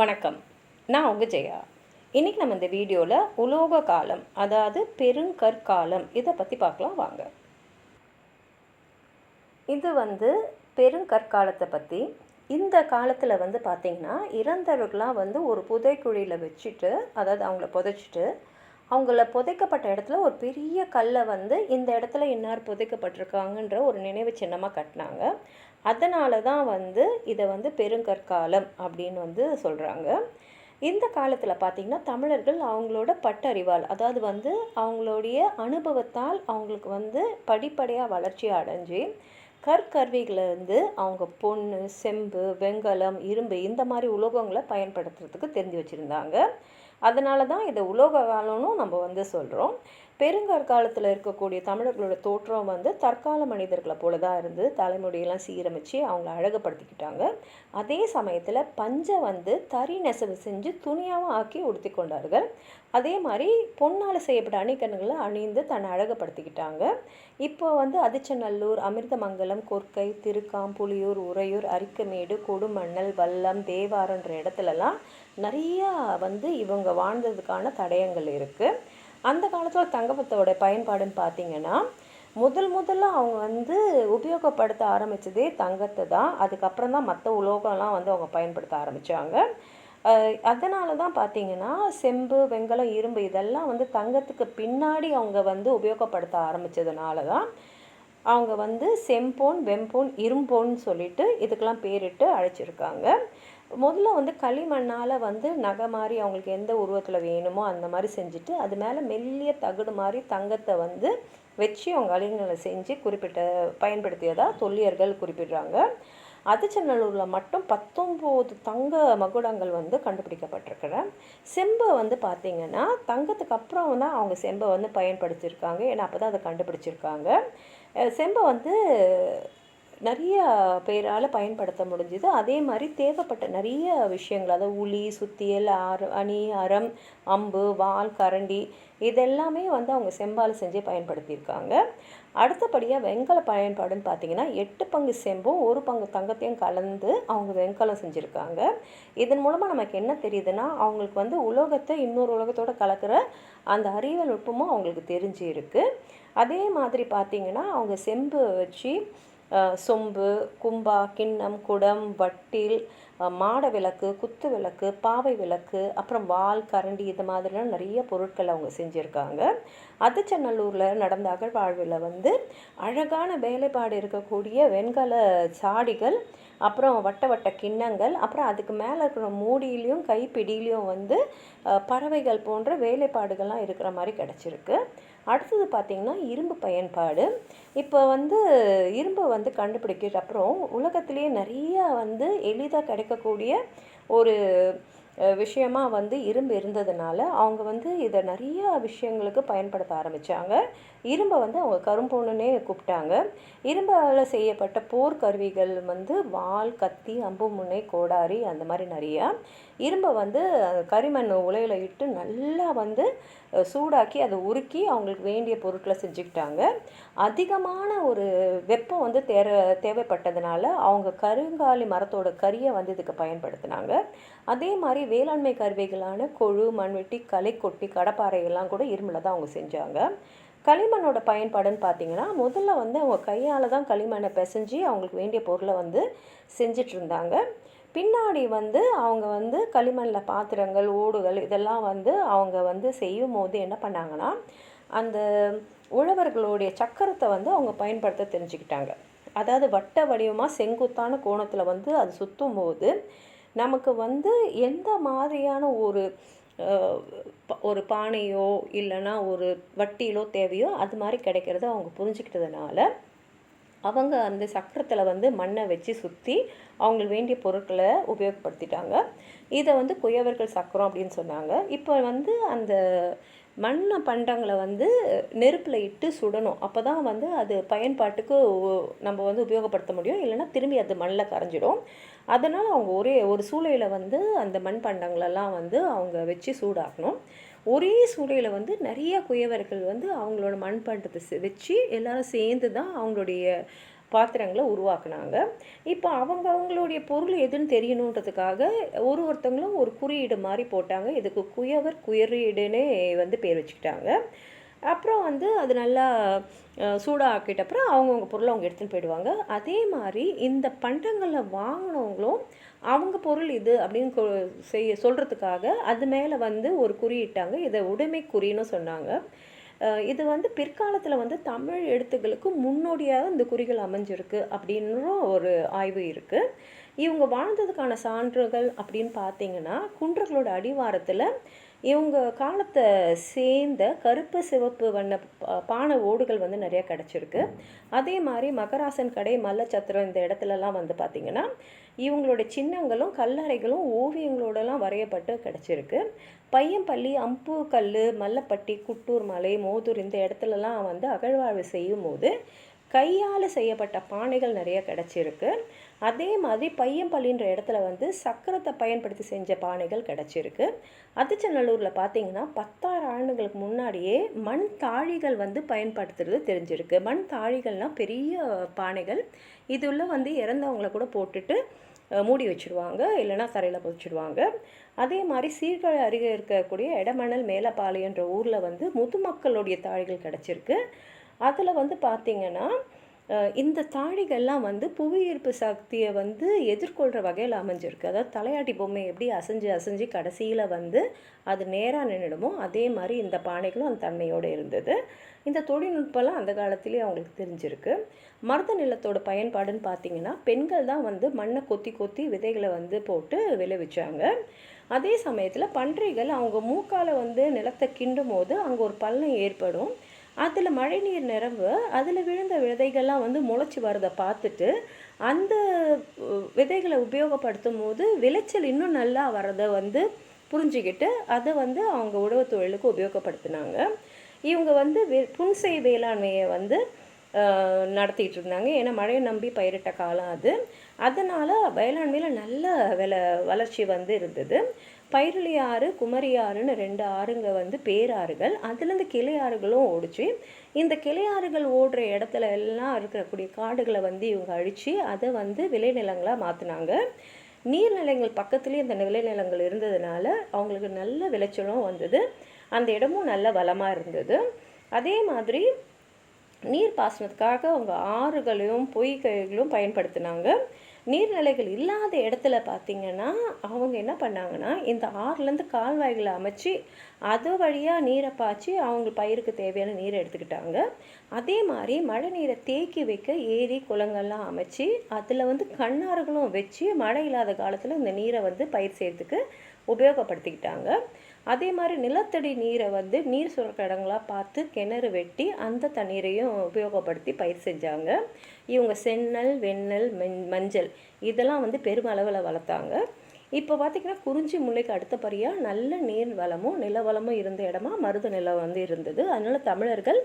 வணக்கம். நான் உங்கள் ஜெயா. இன்றைக்கி நம்ம இந்த வீடியோவில் உலோக காலம் அதாவது பெருங்கற்காலம் இதை பற்றி பார்க்கலாம் வாங்க. இது வந்து பெருங்கற்காலத்தை பற்றி இந்த காலத்தில் வந்து பார்த்திங்கன்னா இறந்தவர்களாம் வந்து ஒரு புதைக்குழியில் வச்சுட்டு அதாவது அவங்கள புதைச்சிட்டு அவங்கள புதைக்கப்பட்ட இடத்துல ஒரு பெரிய கல்லை வந்து இந்த இடத்துல இன்னார் புதைக்கப்பட்டிருக்காங்கன்ற ஒரு நினைவு சின்னமாக கட்டினாங்க. அதனால தான் வந்து இதை வந்து பெருங்கற்காலம் அப்படின்னு வந்து சொல்கிறாங்க இந்த காலத்தில் பார்த்திங்கன்னா தமிழர்கள் அவங்களோட பட்டறிவால் அதாவது வந்து அவங்களுடைய அனுபவத்தால் அவங்களுக்கு வந்து படிப்படியாக வளர்ச்சி அடைஞ்சு கற்கருவிகளிருந்து அவங்க பொண்ணு செம்பு வெங்கலம் இரும்பு இந்த மாதிரி உலோகங்களை பயன்படுத்துறதுக்கு தெரிஞ்சு வச்சுருந்தாங்க. அதனால தான் இதை உலோக காலம்னு நம்ம வந்து சொல்கிறோம் பெருங்கற்காலத்தில் இருக்கக்கூடிய தமிழர்களோட தோற்றம் வந்து தற்கால மனிதர்களை போல தான் இருந்து தலைமுடியெல்லாம் சீரமைச்சு அவங்கள அழகுபடுத்திக்கிட்டாங்க. அதே சமயத்தில் பஞ்சை வந்து தறி நெசவு செஞ்சு துணியாகவும் ஆக்கி உடுத்தி கொண்டார்கள். அதே மாதிரி பொன்னால் செய்யப்பட்ட அணிகண்களை அணிந்து தன்னை அழகுபடுத்திக்கிட்டாங்க. இப்போ வந்து அதிச்சநல்லூர் அமிர்தமங்கலம் கொர்க்கை திருக்காம் புலியூர் உறையூர் அரிக்கமேடு கொடுமண்ணல் வல்லம் தேவாரன்ற இடத்துலலாம் நிறையா வந்து இவங்க வாழ்ந்ததுக்கான தடயங்கள் இருக்குது அந்த காலத்தில் தங்கப்பத்தோட பயன்பாடுன்னு பார்த்தீங்கன்னா முதல் முதல்ல அவங்க வந்து உபயோகப்படுத்த ஆரம்பித்ததே தங்கத்தை தான். அதுக்கப்புறம் தான் மற்ற உலோகம்லாம் வந்து அவங்க பயன்படுத்த ஆரம்பித்தாங்க அதனால தான் பார்த்தீங்கன்னா செம்பு வெங்கலம் இரும்பு இதெல்லாம் வந்து தங்கத்துக்கு பின்னாடி அவங்க வந்து உபயோகப்படுத்த ஆரம்பித்ததுனால தான் அவங்க வந்து செம்போன் வெம்போன் இரும்போன்னு சொல்லிட்டு இதுக்கெல்லாம் பேரிட்டு அழைச்சிருக்காங்க. முதல்ல வந்து களிமண்ணால் வந்து நகை மாதிரி அவங்களுக்கு எந்த உருவத்தில் வேணுமோ அந்த மாதிரி செஞ்சுட்டு அது மேலே மெல்லிய தகுடு மாதிரி தங்கத்தை வந்து வச்சு அவங்க அழிங்களை செஞ்சு குறிப்பிட்ட பயன்படுத்தியதாக தொல்லியர்கள் குறிப்பிடுறாங்க. அதிச்சநல்லூரில் மட்டும் பத்தொம்போது தங்க மகுடங்கள் வந்து கண்டுபிடிக்கப்பட்டிருக்கிற. செம்பை வந்து பார்த்திங்கன்னா தங்கத்துக்கு அப்புறம் தான் அவங்க செம்பை வந்து பயன்படுத்தியிருக்காங்க. ஏன்னா அப்போ தான் அதை கண்டுபிடிச்சிருக்காங்க. செம்பை வந்து நிறைய பேரால் பயன்படுத்த முடிஞ்சுது. அதே மாதிரி தேவைப்பட்ட நிறைய விஷயங்கள் அதாவது உளி சுத்தியல் ஆர அணி அறம் அம்பு வால் கரண்டி இதெல்லாமே வந்து அவங்க செம்பால் செஞ்சு பயன்படுத்தியிருக்காங்க. அடுத்தபடியாக வெங்கல பயன்பாடுன்னு பார்த்தீங்கன்னா எட்டு பங்கு செம்பும் ஒரு பங்கு தங்கத்தையும் கலந்து அவங்க வெங்கலம் செஞ்சுருக்காங்க. இதன் மூலமாக நமக்கு என்ன தெரியுதுன்னா அவங்களுக்கு வந்து உலோகத்தை இன்னொரு உலகத்தோடு கலக்கிற அந்த அறிவியல் நுட்பமும் அவங்களுக்கு தெரிஞ்சு இருக்குது அதே மாதிரி பார்த்திங்கன்னா அவங்க செம்பு வச்சு சொம்பு கும்பா கிண்ணம் குடம் வட்டில் மாட விளக்கு குத்து விளக்கு பாவை விளக்கு அப்புறம் வால் கரண்டி இது மாதிரிலாம் நிறைய பொருட்கள் அவங்க செஞ்சுருக்காங்க. அதுச்சநல்லூரில் நடந்த அகழ்வாழ்வில் வந்து அழகான வேலைப்பாடு இருக்கக்கூடிய வெண்கல சாடிகள் அப்புறம் வட்ட வட்ட கிண்ணங்கள் அப்புறம் அதுக்கு மேலே இருக்கிற மூடியிலையும் கைப்பிடியிலையும் வந்து பறவைகள் போன்ற வேலைப்பாடுகள்லாம் இருக்கிற மாதிரி கிடச்சிருக்கு. அடுத்தது பார்த்திங்கன்னா இரும்பு பயன்பாடு. இப்போ வந்து இரும்பை வந்து கண்டுபிடிக்கிற அப்புறம் உலகத்திலேயே நிறையா வந்து எளிதாக கிடைக்கக்கூடிய ஒரு விஷயமாக வந்து இரும்பு இருந்ததுனால அவங்க வந்து இதை நிறையா விஷயங்களுக்கு பயன்படுத்த ஆரம்பித்தாங்க இரும்பை வந்து அவங்க கரும்பொண்ணுன்னே கூப்பிட்டாங்க. இரும்பால் செய்யப்பட்ட போர்க்கருவிகள் வந்து வால் கத்தி அம்பு முனை கோடாரி அந்த மாதிரி நிறையா. இரும்பை வந்து கரிமண் உலையில் இட்டு நல்லா வந்து சூடாக்கி அதை உருக்கி அவங்களுக்கு வேண்டிய பொருட்களை செஞ்சுக்கிட்டாங்க. அதிகமான ஒரு வெப்பம் வந்து தேர தேவைப்பட்டதுனால அவங்க கருங்காலி மரத்தோட கரியை வந்து இதுக்கு பயன்படுத்தினாங்க. அதே மாதிரி வேளாண்மை கருவிகளான கொழு மண்வெட்டி களை கொட்டி கடப்பாறையெல்லாம் கூட இரும்பில் தான் அவங்க செஞ்சாங்க. களிமண்ணோட பயன்பாடுன்னு பார்த்தீங்கன்னா முதல்ல வந்து அவங்க கையால் தான் களிமண்ணை பிசைஞ்சு அவங்களுக்கு வேண்டிய பொருளை வந்து செஞ்சிட்ருந்தாங்க பின்னாடி வந்து அவங்க வந்து களிமண்ணில் பாத்திரங்கள் ஓடுகள் இதெல்லாம் வந்து அவங்க வந்து செய்யும் போது என்ன பண்ணாங்கன்னா அந்த உழவர்களுடைய சக்கரத்தை வந்து அவங்க பயன்படுத்த தெரிஞ்சுக்கிட்டாங்க. அதாவது வட்ட வடிவமாக செங்குத்தான கோணத்தில் வந்து அது சுற்றும் போது நமக்கு வந்து எந்த மாதிரியான ஒரு ஒரு பானையோ இல்லைன்னா ஒரு வட்டியிலோ தேவையோ அது மாதிரி கிடைக்கிறத அவங்க புரிஞ்சுக்கிட்டதுனால அவங்க அந்த சக்கரத்தில் வந்து மண்ணை வச்சு சுற்றி அவங்களுக்கு வேண்டிய பொருட்களை உபயோகப்படுத்திட்டாங்க. இதை வந்து குயவர்கள் சக்கரம் அப்படின்னு சொன்னாங்க. இப்போ வந்து அந்த மண்ணை பண்டங்களை வந்து நெருப்பில் இட்டு சுடணும். அப்போ தான் வந்து அது பயன்பாட்டுக்கு நம்ம வந்து உபயோகப்படுத்த முடியும். இல்லைன்னா திரும்பி அது மண்ணில் கரைஞ்சிடும். அதனால் அவங்க ஒரே ஒரு சூளையில் வந்து அந்த மண் பண்டங்களெல்லாம் வந்து அவங்க வச்சு சூடாக்கணும். ஒரே சூளையில் வந்து நிறைய குயவர்கள் வந்து அவங்களோட மண்பாண்டத்தை வச்சு எல்லோரும் சேர்ந்து தான் அவங்களுடைய பாத்திரங்களை உருவாக்குனாங்க. இப்போ அவங்க அவங்களுடைய பொருள் எதுன்னு தெரியணுன்றதுக்காக ஒரு ஒருத்தங்களும் ஒரு குறியீடு மாதிரி போட்டாங்க. இதுக்கு குயவர் குயரீடுன்னே வந்து பேர் வச்சுக்கிட்டாங்க. அப்புறம் வந்து அது நல்லா சூடாக ஆக்கிட்ட அப்புறம் அவங்கவுங்க பொருளை அவங்க எடுத்துகிட்டு போயிடுவாங்க. அதே மாதிரி இந்த பண்டங்களை வாங்கினவங்களும் அவங்க பொருள் இது அப்படின்னு கொ- செய்ய சொல்கிறதுக்காக அது மேலே வந்து ஒரு குறியிட்டாங்க இதை உடைமை குறின்னு சொன்னாங்க. இது வந்து பிற்காலத்தில் வந்து தமிழ் எழுத்துக்களுக்கு முன்னோடியாக இந்த குறிகள் அமைஞ்சிருக்கு அப்படின்ற ஒரு ஆய்வு இருக்குது இவங்க வாழ்ந்ததுக்கான சான்றுகள் அப்படின்னு பார்த்தீங்கன்னா குன்றங்களோட அடிவாரத்தில் இவங்க காலத்தை சேர்ந்த கருப்பு சிவப்பு வண்ண பானை ஓடுகள் வந்து நிறைய கிடச்சிருக்கு. அதே மாதிரி மகராசன் கடை மல்லச்சத்திரம் இந்த இடத்துலலாம் வந்து பார்த்திங்கன்னா இவங்களோட சின்னங்களும் கல்லறைகளும் ஓவியங்களோடலாம் வரையப்பட்டு கிடச்சிருக்கு. பையம்பள்ளி அம்பு கல் மல்லப்பட்டி குட்டூர் மலை மோதூர் இந்த இடத்துலலாம் வந்து அகழ்வாய்வு செய்யும் போது கையால் செய்யப்பட்ட பானைகள் நிறைய கிடச்சிருக்கு. அதே மாதிரி பையம்பள்ளின்ற இடத்துல வந்து சக்கரத்தை பயன்படுத்தி செஞ்ச பானைகள் கிடச்சிருக்கு. அதிச்சநல்லூரில் பார்த்தீங்கன்னா பத்தாயிரம் ஆண்டுகளுக்கு முன்னாடியே மண் தாழிகள் வந்து பயன்படுத்துறது தெரிஞ்சிருக்கு. மண் தாழிகள்னால் பெரிய பானைகள். இதுள்ள வந்து இறந்தவங்கள கூட போட்டுட்டு மூடி வச்சுருவாங்க. இல்லைன்னா தரையில் புதைச்சிடுவாங்க அதே மாதிரி சீர்காழி அருகே இருக்கக்கூடிய இடமணல் மேலப்பாளையன்ற ஊரில் வந்து முதுமக்களுடைய தாழிகள் கிடச்சிருக்கு. அதில் வந்து பார்த்திங்கன்னா இந்த தாழிகள்லாம் வந்து புவியீர்ப்பு சக்தியை வந்து எதிர்கொள்கிற வகையில் அமைஞ்சிருக்கு. அதாவது தலையாட்டி பொம்மை எப்படி அசைஞ்சு அசைஞ்சு கடைசியில் வந்து அது நேராக நின்றுடுமோ அதே மாதிரி இந்த பானைகளும் அந்த தன்மையோடு இருந்தது. இந்த தொழில்நுட்பம்லாம் அந்த காலத்திலேயே அவங்களுக்கு தெரிஞ்சிருக்கு. மருத நிலத்தோட பயன்பாடுன்னு பார்த்தீங்கன்னா பெண்கள் தான் வந்து மண்ணை கொத்தி கொத்தி விதைகளை வந்து போட்டு விளைவிச்சாங்க. அதே சமயத்தில் பன்றிகள் அவங்க மூக்கால வந்து நிலத்தை கிண்டும் போது அங்கே ஒரு பள்ளம் ஏற்படும். அதில் மழைநீர் நிரம்ப அதில் விழுந்த விதைகள்லாம் வந்து முளைச்சி வரதை பார்த்துட்டு அந்த விதைகளை உபயோகப்படுத்தும் போது விளைச்சல் இன்னும் நல்லா வரதை வந்து புரிஞ்சுக்கிட்டு அதை வந்து அவங்க உழவு தொழிலுக்கு உபயோகப்படுத்தினாங்க. இவங்க வந்து வே- புன்செய் வேளாண்மையை வந்து நடத்திட்டு இருந்தாங்க. ஏன்னா மழையை நம்பி பயிரிட்ட காலம் அது. அதனால் வேளாண்மையில் நல்ல வில வளர்ச்சி வந்து இருந்தது. பைரளி ஆறு குமரி ஆறுன்னு ரெண்டு ஆறுங்க வந்து பேராறுகள். அதுலேருந்து கிளை ஆறுகளும் ஓடுச்சு. இந்த கிளை ஆறுகள் ஓடுற இடத்துல எல்லாம் இருக்கக்கூடிய காடுகளை வந்து இவங்க அழித்து அதை வந்து விளைநிலங்களாக மாற்றினாங்க நீர்நிலைகள் பக்கத்துலேயே இந்த விளைநிலங்கள் இருந்ததுனால அவங்களுக்கு நல்ல விளைச்சலும் வந்தது. அந்த இடமும் நல்ல வளமாக இருந்தது. அதே மாதிரி நீர் பாசனத்துக்காக அவங்க ஆறுகளையும் பொய்கைகளும் பயன்படுத்தினாங்க. நீர்நிலைகள் இல்லாத இடத்துல பார்த்தீங்கன்னா அவங்க என்ன பண்ணாங்கன்னா இந்த ஆறுலேருந்து கால்வாய்களை அமைச்சு அது வழியாக நீரை பாய்ச்சி அவங்க பயிருக்கு தேவையான நீரை எடுத்துக்கிட்டாங்க. அதே மாதிரி மழை நீரை தேக்கி வைக்க ஏரி குளங்கள்லாம் அமைச்சு அதில் வந்து கண்ணாறுகளும் வச்சு மழை இல்லாத காலத்தில் இந்த நீரை வந்து பயிர் செய்கிறதுக்கு உபயோகப்படுத்திக்கிட்டாங்க. அதே மாதிரி நிலத்தடி நீரை வந்து நீர் சுரக்க இடங்களாக பார்த்து கிணறு வெட்டி அந்த தண்ணீரையும் உபயோகப்படுத்தி பயிர் செஞ்சாங்க. இவங்க செந்நெல் வெண்ணெல் மென் மஞ்சள். இதெல்லாம் வந்து பெருமளவில் வளர்த்தாங்க. இப்போ பார்த்திங்கன்னா குறிஞ்சி முல்லைக்கு அடுத்தபடியாக நல்ல நீர் வளமும் நில வளமும் இருந்த இடமா மருத நிலம் வந்து இருந்தது. அதனால் தமிழர்கள்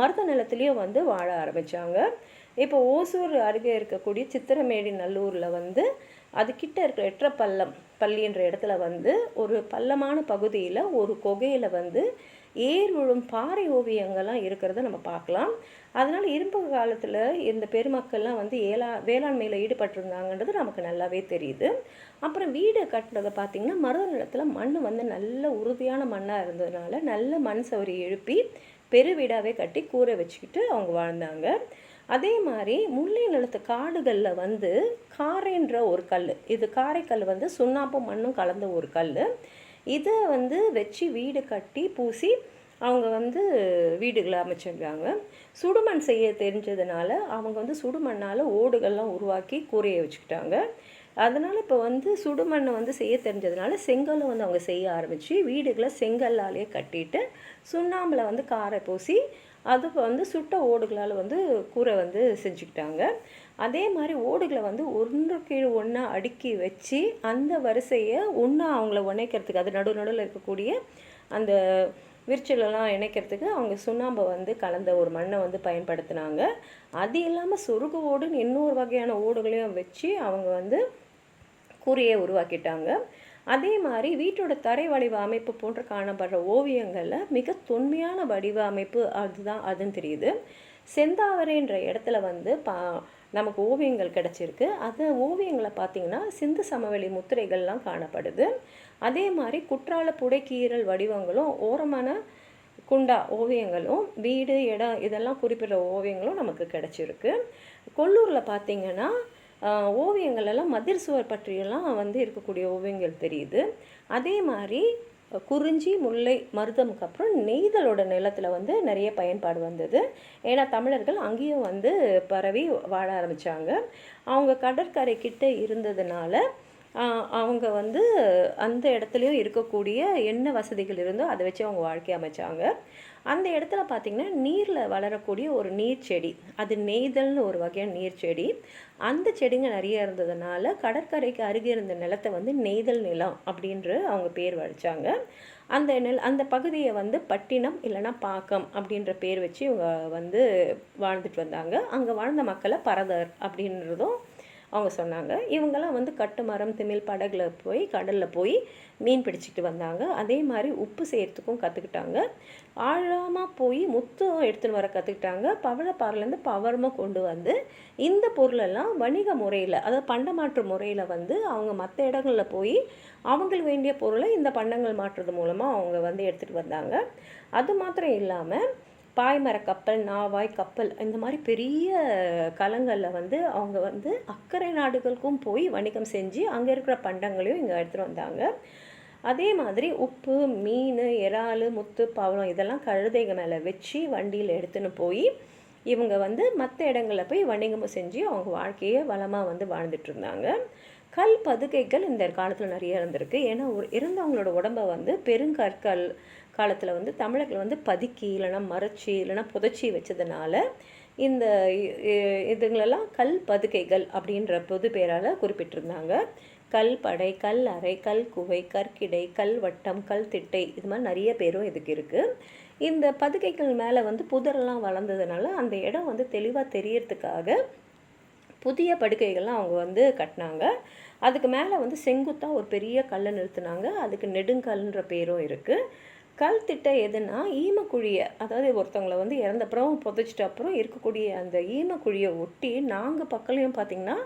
மருத நிலத்துலேயும் வந்து வாழ ஆரம்பித்தாங்க இப்போ ஓசூர் அருகே இருக்கக்கூடிய சித்திரமேடி நல்லூரில் வந்து அதுக்கிட்ட இருக்கிற எட்டப்பள்ளம் பள்ளின்ற இடத்துல வந்து ஒரு பள்ளமான பகுதியில் ஒரு குகையில் வந்து ஏர் விழும் பாறை ஓவியங்கள்லாம் இருக்கிறத நம்ம பார்க்கலாம். அதனால் இரும்பு காலத்தில் இந்த பெருமக்கள்லாம் வந்து ஏலா வேளாண்மையில் ஈடுபட்டிருந்தாங்கன்றது நமக்கு நல்லாவே தெரியுது. அப்புறம் வீடு கட்டுறதை பார்த்திங்கன்னா மருத நிலத்தில் மண் வந்து நல்ல உறுதியான மண்ணாக இருந்ததுனால நல்ல மண் சவரி எழுப்பி பெரு வீடாகவே கட்டி கூரை வச்சுக்கிட்டு அவங்க வாழ்ந்தாங்க. அதே மாதிரி முல்லை நிலத்து காடுகளில் வந்து காரைன்ற ஒரு கல் இது காரைக்கல் வந்து சுண்ணாம்பும் மண்ணும் கலந்த ஒரு கல் இதை வந்து வச்சு வீடு கட்டி பூசி அவங்க வந்து வீடுகளை அமைச்சிருக்காங்க. சுடுமண் செய்ய தெரிஞ்சதுனால அவங்க வந்து சுடுமண்ணால் ஓடுகள்லாம் உருவாக்கி கூரையை வச்சுக்கிட்டாங்க. அதனால் இப்போ வந்து சுடுமண்ணை வந்து செய்ய தெரிஞ்சதுனால செங்கலும் வந்து அவங்க செய்ய ஆரம்பித்து வீடுகளை செங்கல்லாலேயே கட்டிட்டு சுண்ணாம்பில் வந்து காரை பூசி அது வந்து சுட்ட ஓடுகளால் வந்து கூரை வந்து செஞ்சுக்கிட்டாங்க. அதே மாதிரி ஓடுகளை வந்து ஒன்று கீழ் ஒன்றா அடுக்கி வச்சு அந்த வரிசையை ஒன்றா அவங்கள உணைக்கிறதுக்கு அது நடு நடுவில் இருக்கக்கூடிய அந்த விரிச்சலெல்லாம் இணைக்கிறதுக்கு அவங்க சுண்ணாம்பை வந்து கலந்த ஒரு மண்ணை வந்து பயன்படுத்தினாங்க. அது இல்லாமல் சொருகு ஓடுன்னு இன்னொரு வகையான ஓடுகளையும் வச்சு அவங்க வந்து கூரையை உருவாக்கிட்டாங்க. அதே மாதிரி வீட்டோட தரை வடிவ அமைப்பு போன்று காணப்படுற ஓவியங்களில் மிக தொன்மையான வடிவ அமைப்பு அதுதான் அதுன்னு தெரியுது. செந்தாவரைன்ற இடத்துல வந்து பா நமக்கு ஓவியங்கள் கிடச்சிருக்கு. அந்த ஓவியங்களை பார்த்திங்கன்னா சிந்து சமவெளி முத்திரைகள்லாம் காணப்படுது. அதே மாதிரி குற்றால புடைக்கீரல் வடிவங்களும் ஓரமான குண்டா ஓவியங்களும் வீடு இடம் இதெல்லாம் குறிப்பிட்ட ஓவியங்களும் நமக்கு கிடச்சிருக்கு. கொல்லூரில் பார்த்திங்கன்னா ஓவியங்கள் எல்லாம் மதிர் சுவர் பற்றியெல்லாம் வந்து இருக்கக்கூடிய ஓவியங்கள் தெரியுது. அதே மாதிரி குறிஞ்சி முல்லை மருதமுக்கு அப்புறம் நெய்தலோட நிலத்தில் வந்து நிறைய பயன்பாடு வந்தது. ஏன்னா தமிழர்கள் அங்கேயும் வந்து பரவி வாழ ஆரம்பித்தாங்க அவங்க கடற்கரை கிட்ட இருந்ததுனால அவங்க வந்து அந்த இடத்துலையும் இருக்கக்கூடிய என்ன வசதிகள் இருந்தோ அதை வச்சு அவங்க வாழ்க்கை அமைச்சாங்க. அந்த இடத்துல பார்த்திங்கன்னா நீரில் வளரக்கூடிய ஒரு நீர் செடி அது நெய்தல்னு ஒரு வகையான நீர் செடி. அந்த செடிங்க நிறைய இருந்ததுனால கடற்கரைக்கு அருகே இருந்த நிலத்தை வந்து நெய்தல் நிலம் அப்படின்ற அவங்க பேர் வழிச்சாங்க அந்த நெல் அந்த பகுதியை வந்து பட்டினம் இல்லைன்னா பாக்கம் அப்படின்ற பேர் வச்சு இவங்க வந்து வாழ்ந்துட்டு வந்தாங்க. அங்கே வாழ்ந்த மக்களை பரதர் அப்படின்றதும் அவங்க சொன்னாங்க. இவங்கெல்லாம் வந்து கட்டுமரம் திமிழ் படகுல போய் கடலில் போய் மீன் பிடிச்சிட்டு வந்தாங்க. அதே மாதிரி உப்பு செய்கிறதுக்கும் கற்றுக்கிட்டாங்க ஆழமாக போய் முத்தம் எடுத்துன்னு வர கற்றுக்கிட்டாங்க பவழப்பாறையிலேருந்து பவரமாக கொண்டு வந்து இந்த பொருளெல்லாம் வணிக முறையில் அதாவது பண்டமாற்று முறையில் வந்து அவங்க மற்ற இடங்களில் போய் அவங்களுக்கு வேண்டிய பொருளை இந்த பண்டங்கள் மாற்றுறது மூலமாக அவங்க வந்து எடுத்துகிட்டு வந்தாங்க. அது மாத்திரம் இல்லாமல் பாய்மர கப்பல் நாவாய் கப்பல் இந்த மாதிரி பெரிய கலங்களில் வந்து அவங்க வந்து அக்கறை நாடுகளுக்கும் போய் வணிகம் செஞ்சு அங்கே இருக்கிற பண்டங்களையும் இங்கே எடுத்துகிட்டு வந்தாங்க. அதே மாதிரி உப்பு மீன் இறால் முத்து பவளம் இதெல்லாம் கழுதைங்க மேலே வச்சு வண்டியில் எடுத்துன்னு போய் இவங்க வந்து மற்ற இடங்களில் போய் வணிகமும் செஞ்சு அவங்க வாழ்க்கையை வளமாக வந்து வாழ்ந்துட்டு இருந்தாங்க. கல் பதுக்கைகள் இந்த காலத்தில் நிறைய இருந்திருக்கு. ஏன்னா ஒரு இருந்தவங்களோட உடம்பை வந்து பெருங்கற்கள் காலத்தில் வந்து தமிழர்கள் வந்து பதுக்கி இல்லைனா மறைச்சி இல்லைனா புதைச்சி வச்சதுனால இந்த இதுங்களெல்லாம் கல் பதுக்கைகள் அப்படின்ற பொது பேரால் குறிப்பிட்டிருந்தாங்க. கல் படை கல் அறை கல் குவை கற்கிடை கல் வட்டம் கல் திட்டை இது மாதிரி நிறைய பேரும் இதுக்கு இருக்குது இந்த பதுக்கைகள் மேலே வந்து புதரெல்லாம் வளர்ந்ததுனால அந்த இடம் வந்து தெளிவாக தெரியறதுக்காக புதிய படுக்கைகள்லாம் அவங்க வந்து கட்டினாங்க. அதுக்கு மேலே வந்து செங்குத்தாக ஒரு பெரிய கல்லை நிறுத்தினாங்க. அதுக்கு நெடுங்கல்ன்ற பேரும் இருக்குது கல் திட்டம் எதுனா ஈமக்குழியை அதாவது ஒருத்தவங்களை வந்து இறந்தப்புறம் புதைச்சிட்ட அப்புறம் இருக்கக்கூடிய அந்த ஈமக்குழியை ஒட்டி நாங்கள் பக்கத்துலையும் பார்த்திங்கன்னா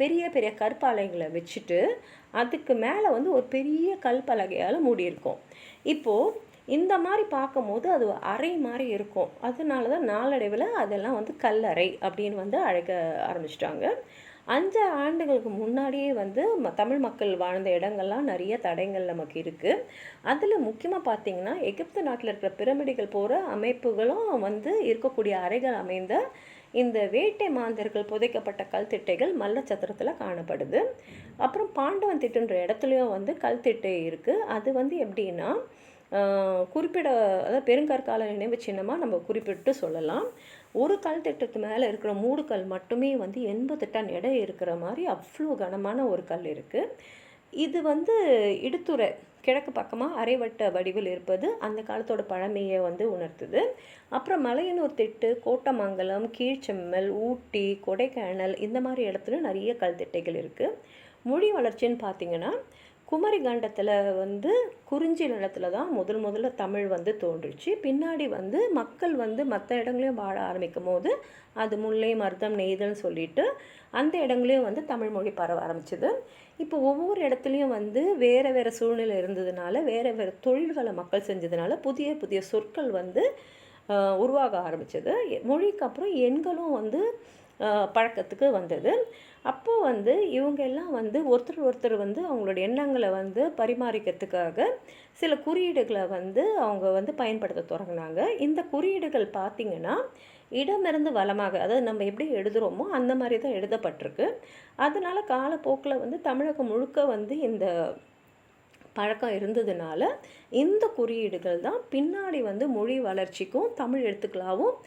பெரிய பெரிய கற்பாலைகளை வச்சுட்டு அதுக்கு மேலே வந்து ஒரு பெரிய கல் பலகையால் மூடியிருக்கோம். இப்போது இந்த மாதிரி பார்க்கும்போது அது அறை மாதிரி இருக்கும். அதனால தான் நாளடைவில் அதெல்லாம் வந்து கல்லறை அப்படின்னு வந்து அழைக்க ஆரம்பிச்சிட்டாங்க. அஞ்சு ஆண்டுகளுக்கு முன்னாடியே வந்து ம தமிழ் மக்கள் வாழ்ந்த இடங்கள்லாம் நிறைய தடைகள் நமக்கு இருக்குது அதில் முக்கியமாக பார்த்திங்கன்னா எகிப்து நாட்டில் இருக்கிற பிரமிடிகள் போகிற அமைப்புகளும் வந்து இருக்கக்கூடிய அறைகள் அமைந்த இந்த வேட்டை மாந்தர்கள் புதைக்கப்பட்ட கல்திட்டைகள் மல்லச்சத்திரத்தில் காணப்படுது. அப்புறம் பாண்டவன் திட்டுன்ற இடத்துலையும் வந்து கல் திட்டை இருக்குது அது வந்து எப்படின்னா குறிப்பிட அதாவது பெருங்கற்கால நினைவு சின்னமாக நம்ம குறிப்பிட்டு சொல்லலாம். ஒரு கல் திட்டத்து மேலே இருக்கிற மூடு கல் மட்டுமே வந்து எண்பது டன் எடை இருக்கிற மாதிரி அவ்வளோ கனமான ஒரு கல் இருக்குது இது வந்து இடுத்துறை கிழக்கு பக்கமாக அரைவட்ட வடிவில் இருப்பது அந்த காலத்தோட பழமையை வந்து உணர்த்துது. அப்புறம் மலையனூர் திட்டு கோட்டமங்கலம் கீழ்ச்செம்மல் ஊட்டி கொடைக்கானல் இந்த மாதிரி இடத்துல நிறைய கல்திட்டைகள் இருக்குது மொழி வளர்ச்சின்னு பார்த்திங்கன்னா குமரி கண்டத்தில் வந்து குறிஞ்சி நிலத்தில் தான் முதல் முதல்ல தமிழ் வந்து தோன்றுச்சு. பின்னாடி வந்து மக்கள் வந்து மற்ற இடங்களையும் வாழ ஆரம்பிக்கும் போது அது முல்லை மருதம் நெய்தல்னு சொல்லிட்டு அந்த இடங்களையும் வந்து தமிழ் மொழி பரவ ஆரம்பிச்சிது. இப்போ ஒவ்வொரு இடத்துலையும் வந்து வேறு வேறு சூழ்நிலை இருந்ததுனால வேறு வேறு தொழில்களை மக்கள் செஞ்சதுனால புதிய புதிய சொற்கள் வந்து உருவாக ஆரம்பிச்சது. மொழிக்கு அப்புறம் எண்களும் வந்து பழக்கத்துக்கு வந்தது. அப்போது வந்து இவங்க எல்லாம் வந்து ஒருத்தர் ஒருத்தர் வந்து அவங்களோட எண்ணங்களை வந்து பரிமாறிக்கிறதுக்காக சில குறியீடுகளை வந்து அவங்க வந்து பயன்படுத்த தொடங்கினாங்க. இந்த குறியீடுகள் பார்த்திங்கன்னா இடமிருந்து வளமாக அதாவது நம்ம எப்படி எழுதுகிறோமோ அந்த மாதிரி தான் எழுதப்பட்டிருக்கு. அதனால் காலப்போக்கில் வந்து தமிழகம் முழுக்க வந்து இந்த பழக்கம் இருந்ததுனால இந்த குறியீடுகள் தான் பின்னாடி வந்து மொழி வளர்ச்சிக்கும் தமிழ் எழுத்துக்களாகவும்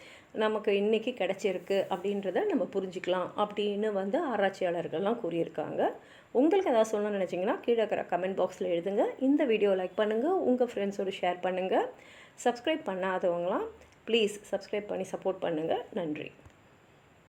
நமக்கு இன்றைக்கி கிடச்சிருக்கு அப்படின்றத நம்ம புரிஞ்சுக்கலாம் அப்படின்னு வந்து ஆராய்ச்சியாளர்கள்லாம் கூறியிருக்காங்க. உங்களுக்கு ஏதாவது சொல்லணும்னு நினச்சிங்கன்னா கீழே இருக்கிற கமெண்ட் பாக்ஸில் எழுதுங்க. இந்த வீடியோ லைக் பண்ணுங்கள் உங்கள் ஃப்ரெண்ட்ஸோடு ஷேர் பண்ணுங்கள் சப்ஸ்கிரைப் பண்ணாதவங்களாம் ப்ளீஸ் சப்ஸ்கிரைப் பண்ணி சப்போர்ட் பண்ணுங்கள் நன்றி.